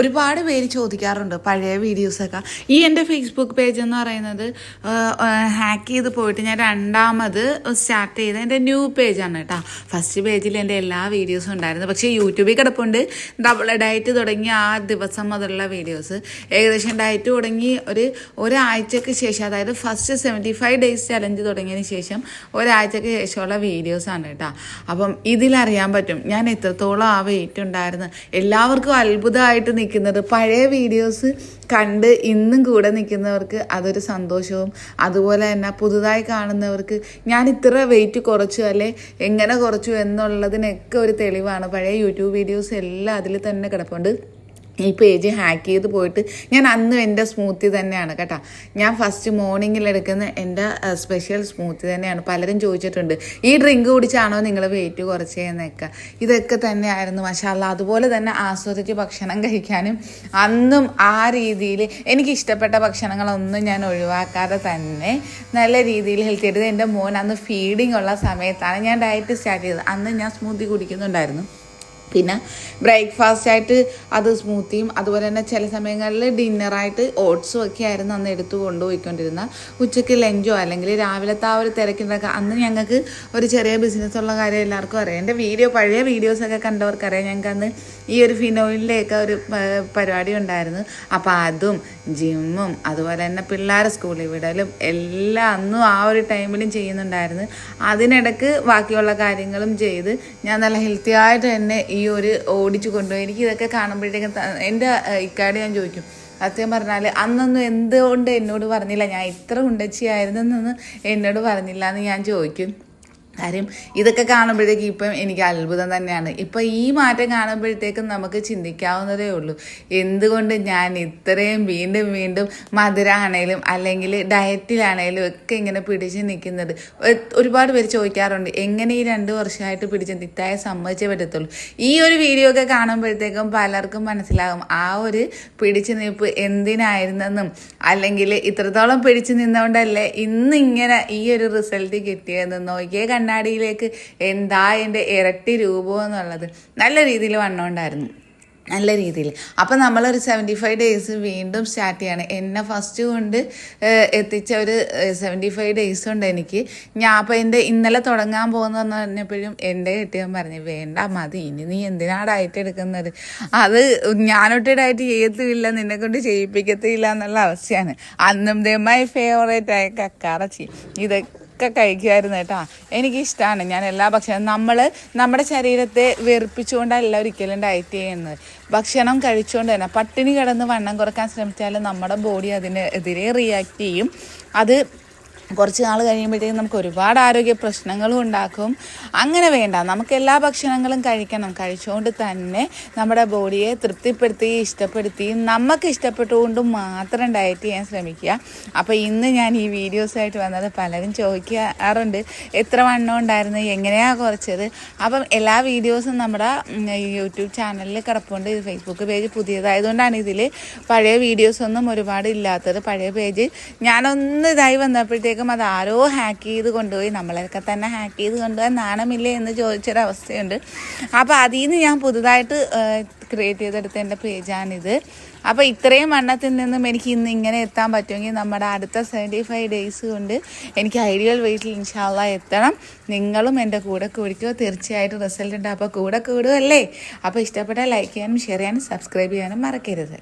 ഒരുപാട് പേര് ചോദിക്കാറുണ്ട് പഴയ വീഡിയോസൊക്കെ ഈ എന്റെ ഫേസ്ബുക്ക് പേജ് എന്ന് പറയുന്നത് ഹാക്ക് ചെയ്ത് പോയിട്ട് ഞാൻ രണ്ടാമത് സ്റ്റാർട്ട് ചെയ്ത എന്റെ ന്യൂ പേജാണ് കേട്ടോ. ഫസ്റ്റ് പേജിൽ എന്റെ എല്ലാ വീഡിയോസും ഉണ്ടായിരുന്നു. പക്ഷേ യൂട്യൂബിൽ കിടപ്പുണ്ട്. ഡബിൾ ഡയറ്റ് തുടങ്ങി ആ ദിവസം മുതലുള്ള വീഡിയോസ് ഏകദേശം ഡയറ്റ് തുടങ്ങി ഒരു ഒരാഴ്ചക്ക് ശേഷം അതായത് first seventy five days challenge തുടങ്ങിയതിന് ശേഷം ഒരാഴ്ചക്ക് ശേഷമുള്ള വീഡിയോസാണ് കേട്ടോ. അപ്പം ഇതിലറിയാൻ പറ്റും ഞാൻ എത്രത്തോളം ആ വെയിറ്റ് ഉണ്ടായിരുന്നു. എല്ലാവർക്കും അത്ഭുതമായിട്ട് നിൽക്കുന്നത്. പഴയ വീഡിയോസ് കണ്ട് ഇന്നും കൂടെ നിൽക്കുന്നവർക്ക് അതൊരു സന്തോഷവും അതുപോലെ തന്നെ പുതുതായി കാണുന്നവർക്ക് ഞാൻ ഇത്ര വെയിറ്റ് കുറച്ചു അല്ലെ എങ്ങനെ കുറച്ചു എന്നുള്ളതിനൊക്കെ ഒരു തെളിവാണ്. പഴയ യൂട്യൂബ് വീഡിയോസ് എല്ലാം അതിൽ തന്നെ കിടപ്പുണ്ട്. ഈ പേജ് ഹാക്ക് ചെയ്ത് പോയിട്ട് ഞാൻ അന്നും എന്റെ സ്മൂത്തി തന്നെയാണ് കേട്ടോ. ഞാൻ ഫസ്റ്റ് മോർണിംഗിൽ എടുക്കുന്ന എന്റെ സ്പെഷ്യൽ സ്മൂത്തി തന്നെയാണ്. പലരും ചോദിച്ചിട്ടുണ്ട് ഈ ഡ്രിങ്ക് കുടിച്ചാണോ നിങ്ങൾ വെയിറ്റ് കുറച്ചതെന്നൊക്കെ ഇതൊക്കെ തന്നെയായിരുന്നു മഷാല്ല അതുപോലെ തന്നെ ആസ്വദിച്ച് ഭക്ഷണം കഴിക്കാനും അന്നും ആ രീതിയിൽ എനിക്ക് ഇഷ്ടപ്പെട്ട ഭക്ഷണങ്ങളൊന്നും ഞാൻ ഒഴിവാക്കാതെ തന്നെ നല്ല രീതിയിൽ ഹെൽത്തി ആയിട്ട്. എന്റെ മോൻ അന്ന് ഫീഡിംഗ് ഉള്ള സമയത്താണ് ഞാൻ ഡയറ്റ് സ്റ്റാർട്ട് ചെയ്തത്. അന്ന് ഞാൻ സ്മൂത്തി കുടിക്കുന്നുണ്ടായിരുന്നു. പിന്നെ ബ്രേക്ക്ഫാസ്റ്റ് ആയിട്ട് അത് സ്മൂത്തിയും അതുപോലെ തന്നെ ചില സമയങ്ങളിൽ ഡിന്നറായിട്ട് ഓട്സും ഒക്കെ ആയിരുന്നു അന്ന് എടുത്തു കൊണ്ടുപോയിക്കൊണ്ടിരുന്ന ഉച്ചയ്ക്ക് ലഞ്ചോ അല്ലെങ്കിൽ രാവിലത്തെ ആ ഒരു തിരക്കിന്റെയൊക്കെ അന്ന് ഞങ്ങൾക്ക് ഒരു ചെറിയ ബിസിനസ് ഉള്ള കാര്യം എല്ലാവർക്കും അറിയാം. എന്റെ വീഡിയോ പഴയ വീഡിയോസൊക്കെ കണ്ടവർക്കറിയാം ഞങ്ങൾക്ക് അന്ന് ഈ ഒരു ഫിനോയിലിന്റെയൊക്കെ ഒരു പരിപാടി ഉണ്ടായിരുന്നു. അപ്പോൾ അതും ജിമ്മും അതുപോലെ തന്നെ പിള്ളേരെ സ്കൂളിൽ വിടലും എല്ലാം അന്നും ആ ഒരു ടൈമിലും ചെയ്യുന്നുണ്ടായിരുന്നു. അതിനിടക്ക് ബാക്കിയുള്ള കാര്യങ്ങളും ചെയ്ത് ഞാൻ നല്ല ഹെൽത്തി ആയിട്ട് തന്നെ ഈ ഒരു ഓടിച്ചു കൊണ്ടുപോയി. എനിക്ക് ഇതൊക്കെ കാണുമ്പോഴത്തേക്കും എന്റെ ഇക്കാട് ഞാൻ ചോദിക്കും സത്യം പറഞ്ഞാൽ അന്നൊന്നും എന്തുകൊണ്ട് എന്നോട് പറഞ്ഞില്ല? ഞാൻ ഇത്ര ഉണ്ടച്ചിയായിരുന്നെന്നൊന്നും എന്നോട് പറഞ്ഞില്ല എന്ന് ഞാൻ ചോദിക്കും. കാര്യം ഇതൊക്കെ കാണുമ്പോഴത്തേക്ക് ഇപ്പം എനിക്ക് അത്ഭുതം തന്നെയാണ്. ഇപ്പം ഈ മാറ്റം കാണുമ്പോഴത്തേക്കും നമുക്ക് ചിന്തിക്കാവുന്നതേ ഉള്ളൂ. എന്തുകൊണ്ട് ഞാൻ ഇത്രയും വീണ്ടും വീണ്ടും മധുരമാണേലും അല്ലെങ്കിൽ ഡയറ്റിലാണേലും ഒക്കെ ഇങ്ങനെ പിടിച്ച് നിൽക്കുന്നത്? ഒരുപാട് പേര് ചോദിക്കാറുണ്ട് എങ്ങനെ ഈ രണ്ട് വർഷമായിട്ട് പിടിച്ച് തിത്തായ സമ്മതിച്ചേ പറ്റത്തുള്ളൂ? ഈ ഒരു വീഡിയോ ഒക്കെ കാണുമ്പോഴത്തേക്കും പലർക്കും മനസ്സിലാകും ആ ഒരു പിടിച്ച് നിൽപ്പ് എന്തിനായിരുന്നെന്നും. അല്ലെങ്കിൽ ഇത്രത്തോളം പിടിച്ച് നിന്നുകൊണ്ടല്ലേ ഇന്നിങ്ങനെ ഈ ഒരു റിസൾട്ട് കിട്ടിയതെന്ന്. നോക്കിയേ കണ്ണാടിയിലേക്ക് എന്താ എന്റെ ഇരട്ടി രൂപം എന്നുള്ളത്. നല്ല രീതിയിൽ വണ്ണമുണ്ടായിരുന്നു നല്ല രീതിയിൽ. അപ്പം നമ്മളൊരു സെവന്റി ഫൈവ് ഡേയ്സ് വീണ്ടും സ്റ്റാർട്ട് ചെയ്യാണ്. എന്നെ ഫസ്റ്റ് കൊണ്ട് എത്തിച്ച ഒരു സെവന്റി ഫൈവ് ഡേയ്സ് ഉണ്ട് എനിക്ക് ഞാൻ അപ്പം എന്റെ ഇന്നലെ തുടങ്ങാൻ പോകുന്നതെന്ന് പറഞ്ഞപ്പോഴും എന്റെ കെട്ടിയവൻ പറഞ്ഞു വേണ്ട മതി ഇനി നീ എന്തിനാ ഡയറ്റ് എടുക്കുന്നത്? അത് ഞാനൊട്ട് ഡയറ്റ് ചെയ്യത്തുമില്ല നിന്നെ കൊണ്ട് ചെയ്യിപ്പിക്കത്തില്ല എന്നുള്ള അവസ്ഥയാണ്. അന്നും ദേ മൈ ഫേവറേറ്റ് ആയ കക്കാറച്ചി. ഇതൊക്കെ ഒക്കെ കഴിക്കുമായിരുന്നു കേട്ടോ. എനിക്കിഷ്ടമാണ് ഞാൻ എല്ലാ ഭക്ഷണവും നമ്മൾ നമ്മുടെ ശരീരത്തെ വെറുപ്പിച്ചുകൊണ്ടല്ല ഒരിക്കലും ഡയറ്റ് ചെയ്യുന്നത്. ഭക്ഷണം കഴിച്ചുകൊണ്ട് തന്നെ പട്ടിണി കിടന്ന് വണ്ണം കുറയ്ക്കാൻ ശ്രമിച്ചാൽ നമ്മുടെ ബോഡി അതിനെതിരെ റിയാക്ട് ചെയ്യും. അത് കുറച്ച് നാൾ കഴിയുമ്പോഴത്തേക്കും നമുക്ക് ഒരുപാട് ആരോഗ്യ പ്രശ്നങ്ങളും ഉണ്ടാക്കും. അങ്ങനെ വേണ്ട. നമുക്ക് എല്ലാ ഭക്ഷണങ്ങളും കഴിക്കണം. കഴിച്ചുകൊണ്ട് തന്നെ നമ്മുടെ ബോഡിയെ തൃപ്തിപ്പെടുത്തി ഇഷ്ടപ്പെടുത്തി നമുക്ക് ഇഷ്ടപ്പെട്ടുകൊണ്ട് മാത്രം ഡയറ്റ് ചെയ്യാൻ ശ്രമിക്കുക. അപ്പോൾ ഇന്ന് ഞാൻ ഈ വീഡിയോസായിട്ട് വന്നത് പലരും ചോദിക്കാറുണ്ട്. എത്ര വണ്ണം ഉണ്ടായിരുന്നു? എങ്ങനെയാണ് കുറച്ചത്? അപ്പം എല്ലാ വീഡിയോസും നമ്മുടെ യൂട്യൂബ് ചാനലിൽ കിടപ്പുണ്ട്. ഇത് ഫേസ്ബുക്ക് പേജ് പുതിയതായതുകൊണ്ടാണ് ഇതിൽ പഴയ വീഡിയോസൊന്നും ഒരുപാട് ഇല്ലാത്തത്. പഴയ പേജ് ഞാനൊന്ന് ഇതായി വന്നപ്പോഴത്തേക്കും അത് ആരോ ഹാക്ക് ചെയ്ത് കൊണ്ടുപോയി. നമ്മളൊക്കെ തന്നെ ഹാക്ക് ചെയ്ത് കൊണ്ടുപോയി. നാണമില്ലേ എന്ന് ചോദിച്ചൊരവസ്ഥയുണ്ട്. അപ്പോൾ അതിൽ നിന്ന് ഞാൻ പുതുതായിട്ട് ക്രിയേറ്റ് ചെയ്തെടുത്ത എന്റെ പേജാണിത് അപ്പോൾ ഇത്രയും വണ്ണത്തിൽ നിന്നും എനിക്ക് ഇന്ന് ഇങ്ങനെ എത്താൻ പറ്റുമെങ്കിൽ നമ്മുടെ അടുത്ത സെവന്റി ഫൈവ് ഡേയ്സ് കൊണ്ട് എനിക്ക് ഐഡിയൽ വെയിറ്റിൽ ഇൻഷാല്ല എത്തണം. നിങ്ങളും എന്റെ കൂടെ കൂടിക്കോ. തീർച്ചയായിട്ടും റിസൾട്ട് ഉണ്ട്. അപ്പോൾ കൂടെ കൂടുമല്ലേ അപ്പോൾ ഇഷ്ടപ്പെട്ടാൽ ലൈക്ക് ചെയ്യാനും ഷെയർ ചെയ്യാനും സബ്സ്ക്രൈബ് ചെയ്യാനും മറക്കരുത്.